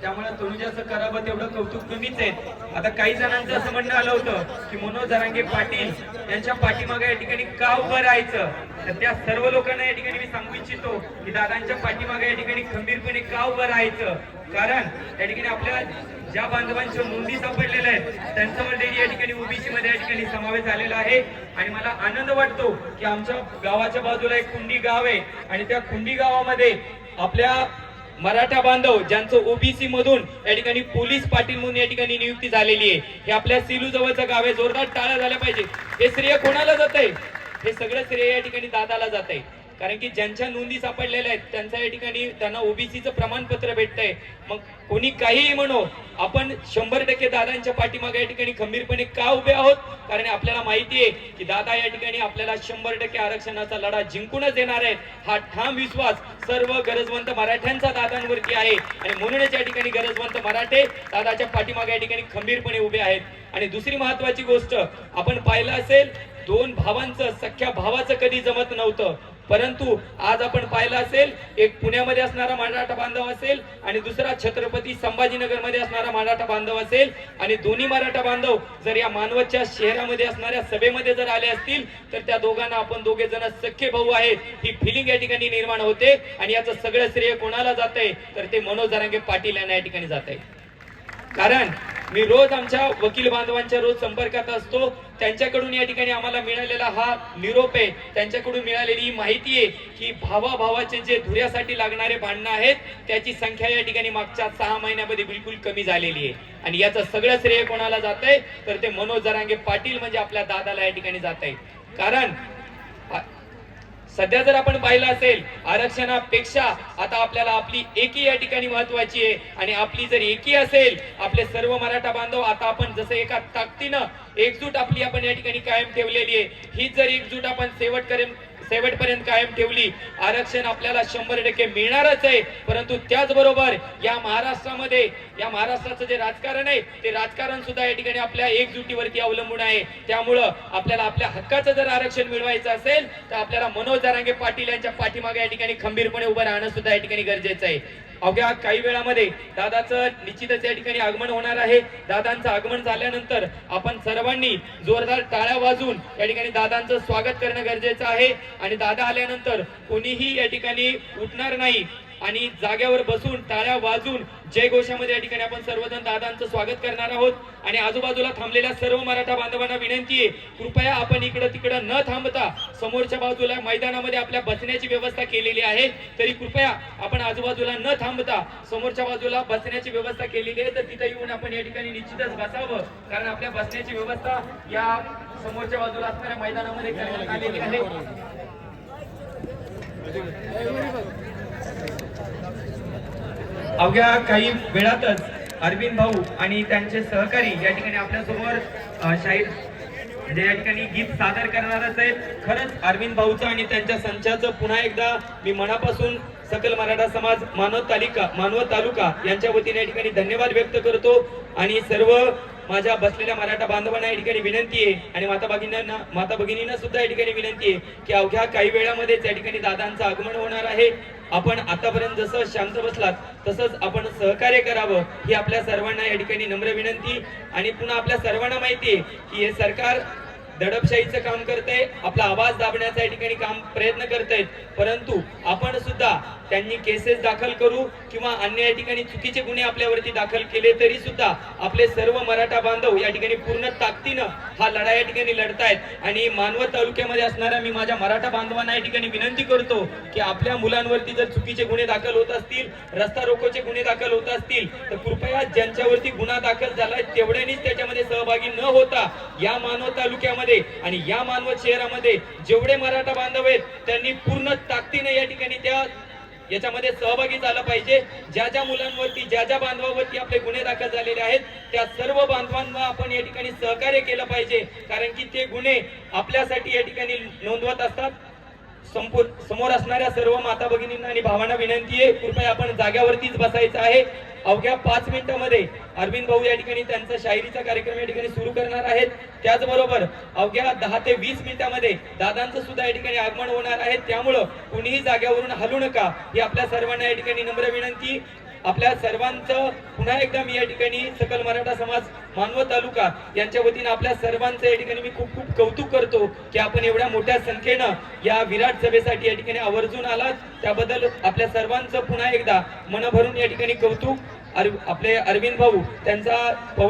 त्यामुळे तनुजाचं करावं तेवढं कौतुक कमीच आहे. आता काही जणांचं असं म्हणणं आलं होतं की मनोज जरांगे पाटील यांच्या पाठीमागे या ठिकाणी का उभं राहायचं? तर त्या सर्व लोकांना या ठिकाणी मी सांगू इच्छितो की दादांच्या पाठीमागे या ठिकाणी खंबीरपणे का उभं राहायचं? कारण या ठिकाणी आपल्या ज्या बांधवांच्या नोंदी सापडलेल्या आहेत त्यांचा ऑलरेडी या ठिकाणी ओबीसी मध्ये या ठिकाणी समावेश झालेला आहे. आणि मला आनंद वाटतो की आमच्या गावाच्या बाजूला एक कुंडी गाव आहे. आणि त्या कुंडी गावामध्ये आपल्या मराठा बांधव ज्यांचं ओबीसी मधून या ठिकाणी पोलीस पाटील म्हणून या ठिकाणी नियुक्ती झालेली आहे हे आपल्या सिलू जवळचं गाव आहे. जोरदार टाळ्या झाल्या पाहिजे हे श्रेय कोणाला जात आहे हे सगळं श्रेय या ठिकाणी दादाला जात आहे कारण की ज्यांच्या नोंदी सापडलेल्या आहेत त्यांच्या या ठिकाणी त्यांना ओबीसीचं प्रमाणपत्र भेटतंय. मग कोणी काहीही म्हणो आपण शंभर टक्के दादांच्या पाठीमागे या ठिकाणी खंबीरपणे का उभे आहोत? कारण आपल्याला माहिती आहे की दादा या ठिकाणी आपल्याला शंभर टक्के आरक्षणाचा लढा जिंकूनच देणार आहेत. हा ठाम विश्वास सर्व गरजवंत मराठ्यांचा दादांवरती आहे. आणि म्हणूनच या ठिकाणी गरजवंत मराठे दादाच्या पाठीमागे या ठिकाणी खंबीरपणे उभे आहेत. आणि दुसरी महत्वाची गोष्ट आपण पाहिलं असेल दोन भावांचं सख्या भावाचं कधी जमत नव्हतं. परंतु आज आपण पाहिलं असेल एक पुण्यामध्ये असणारा मराठा बांधव असेल आणि दुसरा छत्रपती संभाजीनगरमध्ये असणारा मराठा बांधव असेल आणि दोन्ही मराठा बांधव जर या मानवतच्या शहरामध्ये असणाऱ्या सभेमध्ये जर आले असतील तर त्या दोघांना आपण दोघे जण सख्खे भाऊ आहेत ही फिलिंग या ठिकाणी निर्माण होते आणि याचं सगळं श्रेय कोणाला जात आहे तर ते मनोज जरांगे पाटील यांना या ठिकाणी जात आहे कारण मी रोज आमच्या वकील बांधवांच्या रोज संपर्कात असतो. त्यांच्याकडून या ठिकाणी आम्हाला मिळालेला हा निरोप आहे. त्यांच्याकडून मिळालेली ही माहिती आहे की भावा भावाचे जे धुऱ्यासाठी लागणारे भांडणं आहेत त्याची संख्या या ठिकाणी मागच्या सहा महिन्यामध्ये बिलकुल कमी झालेली आहे. आणि याचं सगळं श्रेय कोणाला जात आहे तर ते मनोज जरांगे पाटील म्हणजे आपल्या दादाला या ठिकाणी जात आहे कारण सध्या जर आपण पाहिलं असेल आरक्षणापेक्षा आता आपल्याला आपली एकी या ठिकाणी महत्वाची आहे. आणि आपली जर एकी असेल आपले सर्व मराठा बांधव आता आपण जसं एका ताकदीनं एकजूट आपली आपण या ठिकाणी कायम ठेवलेली आहे. ही जर एकजूट आपण शेवट करेन शेवटपर्यंत कायम ठेवली आरक्षण आपल्याला शंभर टक्के मिळणारच आहे. परंतु त्याचबरोबर या महाराष्ट्रामध्ये या महाराष्ट्राचं जे राजकारण आहे ते राजकारण सुद्धा या ठिकाणी आपल्या एकजुटीवरती अवलंबून आहे. त्यामुळं आपल्याला आपल्या हक्काचं जर आरक्षण मिळवायचं असेल तर आपल्याला मनोज दारांगे पाटील यांच्या पाठीमागे या ठिकाणी खंबीरपणे उभं राहणं सुद्धा या ठिकाणी गरजेचं आहे. अवघ्या काही वेळामध्ये दादाचं निश्चितच या ठिकाणी आगमन होणार आहे. दादांचं आगमन झाल्यानंतर आपण सर्वांनी जोरदार टाळ्या वाजून या ठिकाणी दादांचं स्वागत करणं गरजेचं आहे. आणि दादा आल्यानंतर कोणीही या ठिकाणी उठणार नाही. आणि जाग्यावर बसून टाळ्या वाजून जय घोषामध्ये या ठिकाणी आपण सर्वजण दादांचं स्वागत करणार आहोत. आणि आजूबाजूला थांबलेल्या सर्व मराठा बांधवांना विनंती आहे कृपया आपण इकडं तिकडं न थांबता समोरच्या बाजूला मैदानामध्ये आपल्या बसण्याची व्यवस्था केलेली आहे. तरी कृपया आपण आजूबाजूला न थांबता समोरच्या बाजूला बसण्याची व्यवस्था केलेली आहे. तर तिथे येऊन आपण या ठिकाणी निश्चितच बसावं. कारण आपल्या बसण्याची व्यवस्था या समोरच्या बाजूला असणाऱ्या मैदानामध्ये करण्यात आलेली आहे. अवघ्या काही वेळातच अरविंद भाऊ आणि त्यांचे सहकारी या ठिकाणी आपल्यासमोर शाहीर म्हणजे या ठिकाणी गीत सादर करणारच आहेत. खरंच अरविंद भाऊचं आणि त्यांच्या संचाचं पुन्हा एकदा मी मनापासून सकल मराठा समाज मानव तालिका मानवत तालुका यांच्या वतीने या ठिकाणी धन्यवाद व्यक्त करतो. आणि सर्व माझ्या बसलेल्या मराठा बांधवांना या ठिकाणी विनंती आहे आणि माता भगिनींना माता भगिनींना सुद्धा या ठिकाणी विनंती आहे की अवघ्या काही वेळामध्येच या ठिकाणी दादांचं आगमन होणार आहे. आपण आतापर्यंत जसं शांत बसलात तसंच आपण सहकार्य करावं ही आपल्या सर्वांना या ठिकाणी नम्र विनंती. आणि पुन्हा आपल्या सर्वांना माहिती आहे की हे सरकार दडपशाहीचं काम करतंय आपला आवाज दाबण्याचा या ठिकाणी काम प्रयत्न करतायत परंतु आपण सुद्धा त्यांनी केसेस दाखल करू किंवा अन्य या ठिकाणी चुकीचे गुन्हे आपल्यावरती दाखल केले तरी सुद्धा आपले सर्व मराठा बांधव या ठिकाणी पूर्ण ताकदीनं हा लढा या ठिकाणी लढतायत. आणि मानवत तालुक्यामध्ये असणाऱ्या मी माझ्या मराठा बांधवांना या ठिकाणी विनंती करतो की आपल्या मुलांवरती जर चुकीचे गुन्हे दाखल होत असतील रस्ता रोकोचे गुन्हे दाखल होत असतील तर कृपया ज्यांच्यावरती गुन्हा दाखल झालाय तेवढ्यानीच त्याच्यामध्ये सहभागी न होता या मानवत तालुक्यामध्ये आणि या मानवत शहरामध्ये जेवढे मराठा बांधव आहेत त्यांनी पूर्ण ताकदीने या ठिकाणी त्या याच्यामध्ये सहभागी झाला पाहिजे. ज्या ज्या मुलांवरती ज्या ज्या बांधवावरती आपले गुन्हे दाखल झालेले आहेत त्या सर्व बांधवांना आपण या ठिकाणी सहकार्य केलं पाहिजे. कारण की ते गुन्हे आपल्यासाठी या ठिकाणी नोंदवत असतात. समोर असणाऱ्या सर्व माता भगिनींना आणि भावांना विनंती आहे कृपया आपण जाग्यावरतीच बसायचं आहे. अवघ्या पाच मिनिटांमध्ये अरविंद भाऊ या ठिकाणी त्यांचा शायरीचा कार्यक्रम या ठिकाणी सुरू करणार आहेत. त्याचबरोबर अवघ्या दहा ते वीस मिनिटांमध्ये दादांचं सुद्धा या ठिकाणी आगमन होणार आहे. त्यामुळं कुणीही जाग्यावरून हलू नका. ही आपल्या सर्वांना या ठिकाणी नम्र विनंती. आपल्या सर्वांचं पुन्हा एकदा मी या ठिकाणी सकल मराठा समाज मानवत तालुका यांच्या वतीने आपल्या सर्वांचं या ठिकाणी मी खूप खूप कौतुक करतो की आपण एवढ्या मोठ्या संख्येनं या विराट सभेसाठी या ठिकाणी आवर्जून आलात. त्याबद्दल आपल्या सर्वांचं पुन्हा एकदा मन भरून या ठिकाणी कौतुक. अर- आपले अरविंद भाऊ त्यांचा